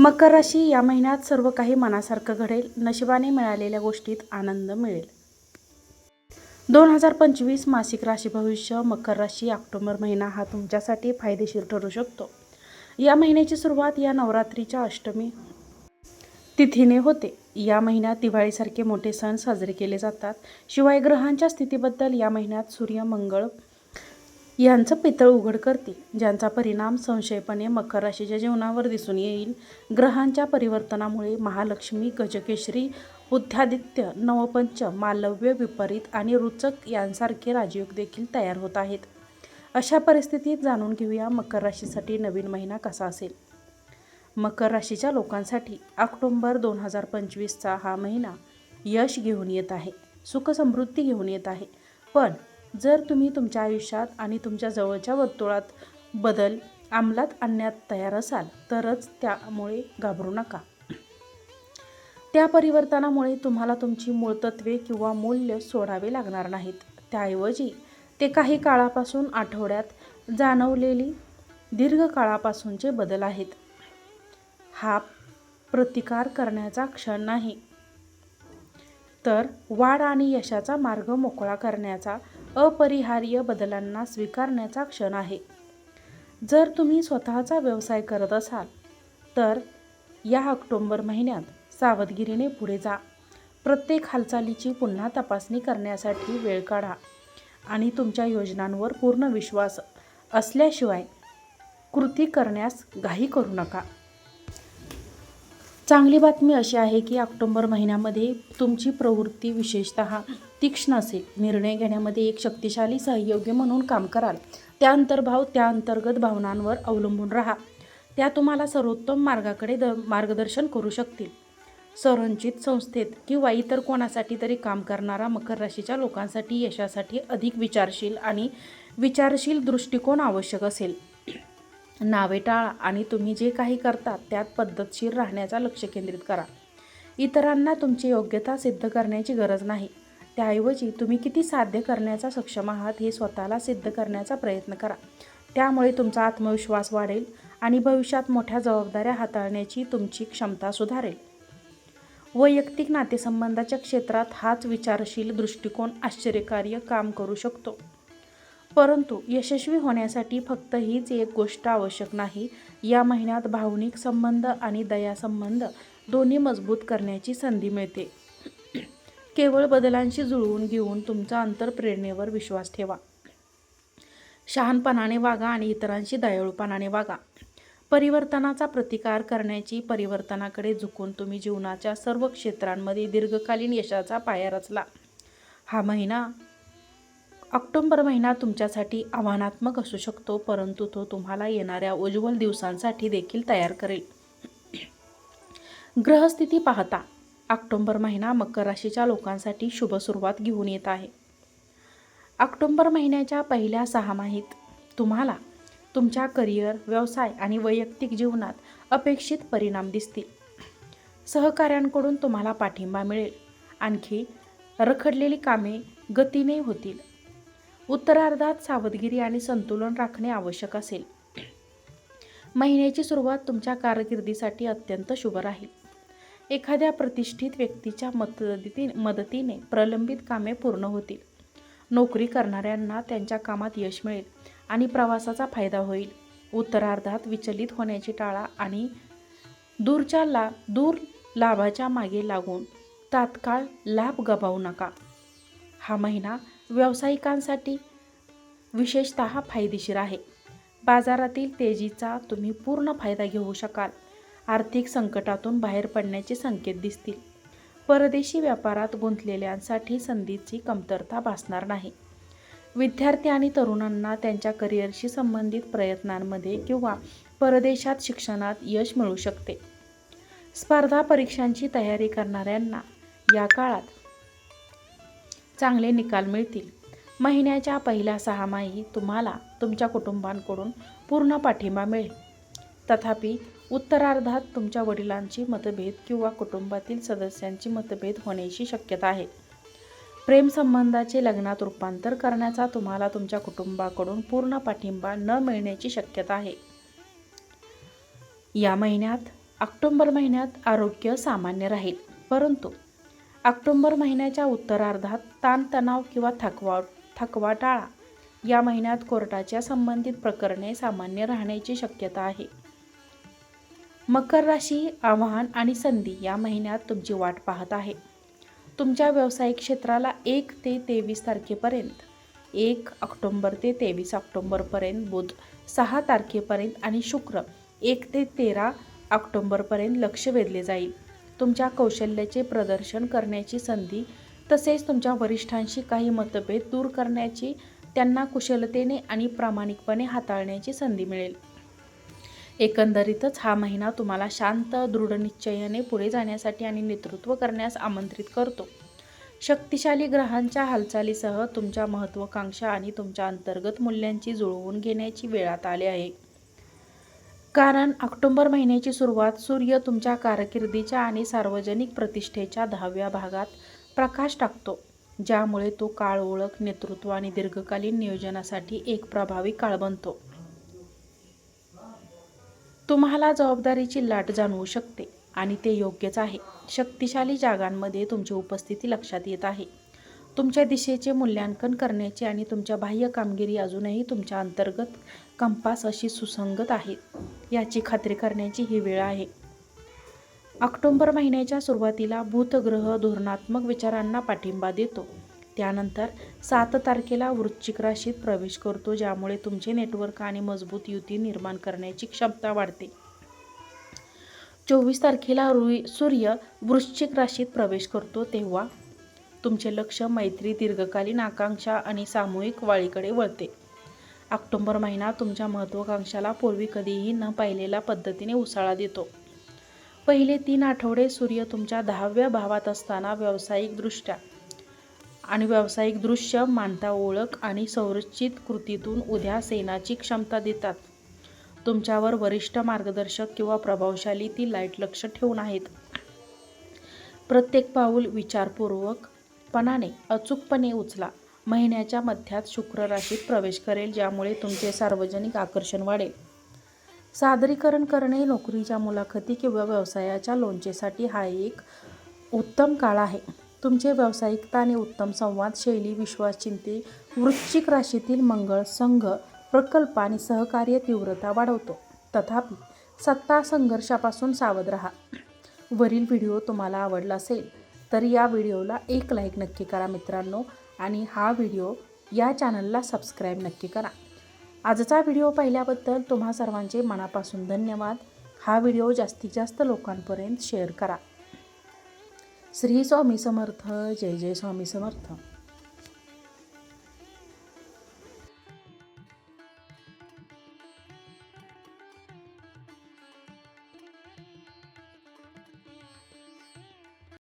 मकर राशी या महिन्यात सर्व काही मनासारखं घडेल. नशिबाने मिळालेल्या गोष्टीत आनंद मिळेल. दोन हजार पंचवीस मासिक राशी भविष्य मकर राशी ऑक्टोबर महिना हा तुमच्यासाठी फायदेशीर ठरू शकतो. या महिन्याची सुरुवात या नवरात्रीच्या अष्टमी तिथीने होते. या महिन्यात दिवाळीसारखे मोठे सण साजरे केले जातात. शिवाय ग्रहांच्या स्थितीबद्दल या महिन्यात सूर्य मंगळ यांचं पितळ उघड करतील ज्यांचा परिणाम संशयपणे मकर राशीच्या जीवनावर दिसून येईल. ग्रहांच्या परिवर्तनामुळे महालक्ष्मी गजकेश्री बुद्धादित्य नवपंच मालव्य विपरीत आणि रुचक यांसारखे राजयोग देखील तयार होत आहेत. अशा परिस्थितीत जाणून घेऊया मकर राशीसाठी नवीन महिना कसा असेल. मकर राशीच्या लोकांसाठी ऑक्टोंबर दोन हजार पंचवीसचा हा महिना यश घेऊन येत आहे सुखसमृद्धी घेऊन येत आहे. पण जर तुम्ही तुमच्या आयुष्यात आणि तुमच्या जवळच्या वर्तुळात बदल अंमलात आणण्यात तयार असाल तरच त्यामुळे घाबरू नका. त्या परिवर्तनामुळे तुम्हाला तुमची मूळ तत्वे किंवा मूल्य सोडावे लागणार नाहीत. त्याऐवजी ते काही काळापासून आठवड्यात जाणवलेली दीर्घकाळापासूनचे बदल आहेत. हा प्रतिकार करण्याचा क्षण नाही. तर वाढ आणि यशाचा मार्ग मोकळा करण्याचा अपरिहार्य बदलांना स्वीकारण्याचा क्षण आहे. जर तुम्ही स्वतःचा व्यवसाय करत असाल तर या ऑक्टोंबर महिन्यात सावधगिरीने पुढे जा. प्रत्येक हालचालीची पुन्हा तपासणी करण्यासाठी वेळ काढा आणि तुमच्या योजनांवर पूर्ण विश्वास असल्याशिवाय कृती करण्यास घाई करू नका. चांगली बातमी अशी आहे की ऑक्टोंबर महिन्यामध्ये तुमची प्रवृत्ती विशेषत तीक्ष्ण असेल. निर्णय घेण्यामध्ये एक शक्तिशाली सहयोगी म्हणून काम कराल. त्या अंतर्भाव त्या अंतर्गत भावनांवर अवलंबून राहा. त्या तुम्हाला सर्वोत्तम मार्गाकडे द मार्गदर्शन करू शकतील. संरचित संस्थेत किंवा इतर कोणासाठी तरी काम करणारा मकर राशीच्या लोकांसाठी यशासाठी अधिक विचारशील आणि विचारशील दृष्टिकोन आवश्यक असेल. नावे टाळा आणि तुम्ही जे काही करता त्यात पद्धतशीर राहण्याचा लक्ष केंद्रित करा. इतरांना तुमची योग्यता सिद्ध करण्याची गरज नाही. त्याऐवजी तुम्ही किती साध्य करण्याचा सक्षम आहात हे स्वतःला सिद्ध करण्याचा प्रयत्न करा. त्यामुळे तुमचा आत्मविश्वास वाढेल आणि भविष्यात मोठ्या जबाबदाऱ्या हाताळण्याची तुमची क्षमता सुधारेल. वैयक्तिक नातेसंबंधाच्या क्षेत्रात हाच विचारशील दृष्टिकोन आश्चर्यकार्य काम करू शकतो. परंतु यशस्वी होण्यासाठी फक्त हीच एक गोष्ट आवश्यक नाही. या महिन्यात भावनिक संबंध आणि दयासंबंध दोन्ही मजबूत करण्याची संधी मिळते. केवळ बदलांशी जुळवून घेऊन तुमचा अंतरप्रेरणेवर विश्वास ठेवा. शहाणपणाने वागा आणि इतरांशी दयाळूपणाने वागा. परिवर्तनाचा प्रतिकार करण्याची परिवर्तनाकडे झुकून तुम्ही जीवनाच्या सर्व क्षेत्रांमध्ये दीर्घकालीन यशाचा पाया रचला. हा महिना ऑक्टोंबर महिना तुमच्यासाठी आव्हानात्मक असू शकतो परंतु तो तुम्हाला येणाऱ्या उज्ज्वल दिवसांसाठी देखील तयार करेल. ग्रहस्थिती पाहता ऑक्टोंबर महिना मकर राशीच्या लोकांसाठी शुभ सुरुवात घेऊन येत आहे. ऑक्टोंबर महिन्याच्या पहिल्या सहामाहीत तुम्हाला तुमच्या करिअर व्यवसाय आणि वैयक्तिक जीवनात अपेक्षित परिणाम दिसतील. सहकाऱ्यांकडून तुम्हाला पाठिंबा मिळेल. आणखी रखडलेली कामे गतीने होतील. उत्तरार्धात सावधगिरी आणि संतुलन राखणे आवश्यक असेल. महिन्याची सुरुवात तुमच्या कारकिर्दीसाठी अत्यंत शुभ राहील. एखाद्या प्रतिष्ठित व्यक्तीच्या मदती मदतीने प्रलंबित कामे पूर्ण होतील. नोकरी करणाऱ्यांना त्यांच्या कामात यश मिळेल आणि प्रवासाचा फायदा होईल. उत्तरार्धात विचलित होण्याची टाळा आणि दूरच्या ला दूर लाभाच्या मागे लागून तात्काळ लाभ गमावू नका. हा महिना व्यावसायिकांसाठी विशेषत फायदेशीर आहे. बाजारातील तेजीचा तुम्ही पूर्ण फायदा घेऊ शकाल. आर्थिक संकटातून बाहेर पडण्याचे संकेत दिसतील. परदेशी व्यापारात गुंतलेल्यांसाठी संधीची कमतरता भासणार नाही. विद्यार्थी आणि तरुणांना त्यांच्या करिअरशी संबंधित प्रयत्नांमध्ये किंवा परदेशात शिक्षणात यश मिळू शकते. स्पर्धा परीक्षांची तयारी करणाऱ्यांना या काळात चांगले निकाल मिळतील. महिन्याच्या पहिल्या सहामाही तुम्हाला तुमच्या कुटुंबांकडून पूर्ण पाठिंबा मिळेल. तथापि उत्तरार्धात तुमच्या वडिलांची मतभेद किंवा कुटुंबातील सदस्यांची मतभेद होण्याची शक्यता आहे. प्रेमसंबंधाचे लग्नात रूपांतर करण्याचा तुम्हाला तुमच्या कुटुंबाकडून पूर्ण पाठिंबा न मिळण्याची शक्यता आहे. या महिन्यात ऑक्टोंबर महिन्यात आरोग्य सामान्य राहील परंतु ऑक्टोंबर महिन्याच्या उत्तरार्धात ताणतणाव किंवा थकवा थकवा टाळा. या महिन्यात कोर्टाच्या संबंधित प्रकरणे सामान्य राहण्याची शक्यता आहे. मकर राशी आव्हान आणि संधी या महिन्यात तुमची वाट पाहत आहे. तुमच्या व्यावसायिक क्षेत्राला एक ते तेवीस तारखेपर्यंत एक ऑक्टोंबर ते तेवीस ऑक्टोंबरपर्यंत बुध सहा तारखेपर्यंत आणि शुक्र एक ते तेरा ऑक्टोंबरपर्यंत लक्ष वेधले जाईल. तुमच्या कौशल्याचे प्रदर्शन करण्याची संधी तसेच तुमच्या वरिष्ठांशी काही मतभेद दूर करण्याची त्यांना कुशलतेने आणि प्रामाणिकपणे हाताळण्याची संधी मिळेल. एकंदरीतच हा महिना तुम्हाला शांत दृढनिश्चयाने पुढे जाण्यासाठी आणि नेतृत्व करण्यास आमंत्रित करतो. शक्तिशाली ग्रहांच्या हालचालीसह तुमच्या महत्त्वाकांक्षा आणि तुमच्या अंतर्गत मूल्यांची जुळवून घेण्याची वेळात आले आहे. कारण ऑक्टोबर महिन्याची सुरुवात सूर्य तुमच्या कारकिर्दीच्या आणि सार्वजनिक प्रतिष्ठेच्या दहाव्या भागात प्रकाश टाकतो ज्यामुळे तो काळ ओळख नेतृत्व आणि दीर्घकालीन नियोजनासाठी एक प्रभावी काळ बनतो. तुम्हाला जबाबदारीची लाट जाणवू शकते आणि ते योग्यच आहे. शक्तिशाली जागांमध्ये तुमची उपस्थिती लक्षात येत आहे. तुमच्या दिशेचे मूल्यांकन करण्याची आणि तुमच्या बाह्य कामगिरी अजूनही तुमच्या अंतर्गत कंपास अशी सुसंगत आहे याची खात्री करण्याची ही वेळ आहे. ऑक्टोंबर महिन्याच्या सुरुवातीला भूतग्रह धोरणात्मक विचारांना पाठिंबा देतो. त्यानंतर सात तारखेला वृश्चिक राशीत प्रवेश करतो ज्यामुळे तुमचे नेटवर्क आणि मजबूत युती निर्माण करण्याची क्षमता वाढते. चोवीस तारखेला रुई सूर्य वृश्चिक राशीत प्रवेश करतो तेव्हा तुमचे लक्ष मैत्री दीर्घकालीन आकांक्षा आणि सामूहिक वाळीकडे वळते. ऑक्टोंबर महिना तुमच्या महत्त्वाकांक्षाला पूर्वी कधीही न पाहिलेल्या पद्धतीने उसाळा देतो. पहिले तीन आठवडे सूर्य तुमच्या दहाव्या भावात असताना व्यावसायिकदृष्ट्या आणि व्यावसायिक दृश्य मानता ओळख आणि संरचित कृतीतून उद्या सेनाची क्षमता देतात. तुमच्यावर वरिष्ठ मार्गदर्शक किंवा प्रभावशाली ती लाइट लक्ष ठेवून आहेत. प्रत्येक पाऊल विचारपूर्वक पणाने अचूकपणे उचला. महिन्याच्या मध्यात शुक्र राशीत प्रवेश करेल ज्यामुळे तुमचे सार्वजनिक आकर्षण वाढेल. सादरीकरण करणे नोकरीच्या मुलाखती किंवा व्यवसायाच्या लोणचेसाठी हा एक उत्तम काळ आहे. तुमचे व्यावसायिकता आणि उत्तम संवाद शैली विश्वास चिंते वृश्चिक राशीतील मंगळ संघ प्रकल्प आणि सहकार्य तीव्रता वाढवतो. तथापि सत्ता संघर्षापासून सावध राहा. वरील व्हिडिओ तुम्हाला आवडला असेल तर या व्हिडिओला एक लाईक नक्की करा मित्रांनो आणि हा व्हिडिओ या चॅनलला सबस्क्राईब नक्की करा. आजचा व्हिडिओ पाहिल्याबद्दल तुम्हा सर्वांचे मनापासून धन्यवाद. हा व्हिडिओ जास्तीत जास्त लोकांपर्यंत शेअर करा. श्री स्वामी समर्थ जय जय स्वामी समर्थ.